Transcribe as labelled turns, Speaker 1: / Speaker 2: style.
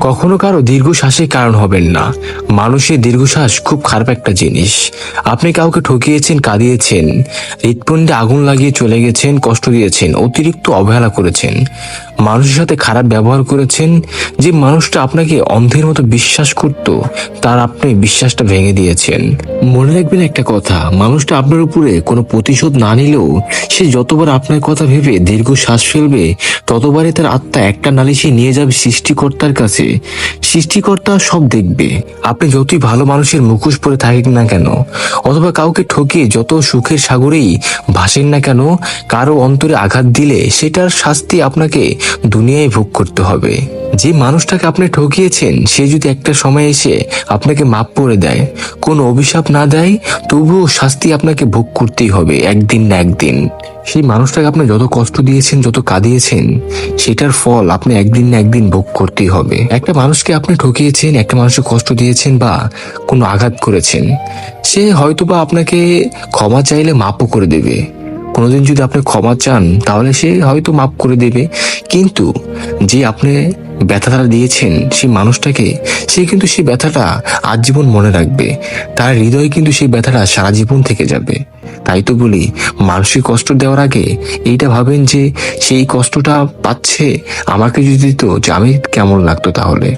Speaker 1: কখনো কারও দীর্ঘশ্বাসের কারণ হবেন না। মানুষের দীর্ঘশ্বাস খুব খারাপ একটা জিনিস। আপনি কাউকে ঠকিয়েছেন, কাঁদিয়েছেন, হৃৎপিণ্ডে আগুন লাগিয়ে চলে গেছেন, কষ্ট দিয়েছেন, অতিরিক্ত অবহেলা করেছেন। মানুষের সাথে খারাপ ব্যবহার করেছেন, যে মানুষটা আপনাকে অন্ধের মতো বিশ্বাস করত, তার আপনি বিশ্বাসটা ভেঙে দিয়েছেন। মনে রাখবেন একটা কথা, মানুষটা আপনার উপরে কোনো প্রতিশোধ না নিলেও সে যতবার আপনার কথা ভেবে দীর্ঘ শ্বাস ফেলবে, ততবারই তার আত্মা একটা নালিশে নিয়ে যাবে সৃষ্টিকর্তার কাছে। সৃষ্টিকর্তা সব দেখবে। আপনি যতই ভালো মানুষের মুখোশ পরে থাকেন না কেন, অথবা কাউকে ঠকিয়ে যত সুখের সাগরেই ভাসেন না কেন, কারও অন্তরে আঘাত দিলে সেটার শাস্তি আপনাকে দুনিয়ায় ভোগ করতে হবে। যে মানুষটাকে আপনি ঠকিয়েছেন, সে যদি একটা সময় এসে আপনাকে মাপ করে দেয়, কোনো অভিশাপ না দেয়, তবুও শাস্তি আপনাকে ভোগ করতেই হবে, একদিন না একদিন। সেই মানুষটাকে আপনি যত কষ্ট দিয়েছেন, যত কাঁদিয়েছেন, সেটার ফল আপনি একদিন না একদিন ভোগ করতেই হবে। একটা মানুষকে আপনি ঠকিয়েছেন, একটা মানুষকে কষ্ট দিয়েছেন বা কোনো আঘাত করেছেন, সে হয়তোবা আপনাকে ক্ষমা চাইলে মাপও করে দেবে। কোনোদিন যদি আপনি ক্ষমা চান, তাহলে সে হয়তো মাফ করে দেবে। কিন্তু যে আপনি ব্যথাটা দিয়েছেন, সেই মানুষটাকে, সে কিন্তু সেই ব্যথাটা আজীবন মনে রাখবে। তার হৃদয়ে কিন্তু সেই ব্যথাটা সারা জীবন থেকে যাবে। তাই তো বলি, মানসিক কষ্ট দেওয়ার আগে এইটা ভাবেন যে, সেই কষ্টটা পাচ্ছে, আমাকে যদি দিত যে, আমি কেমন লাগতো তাহলে।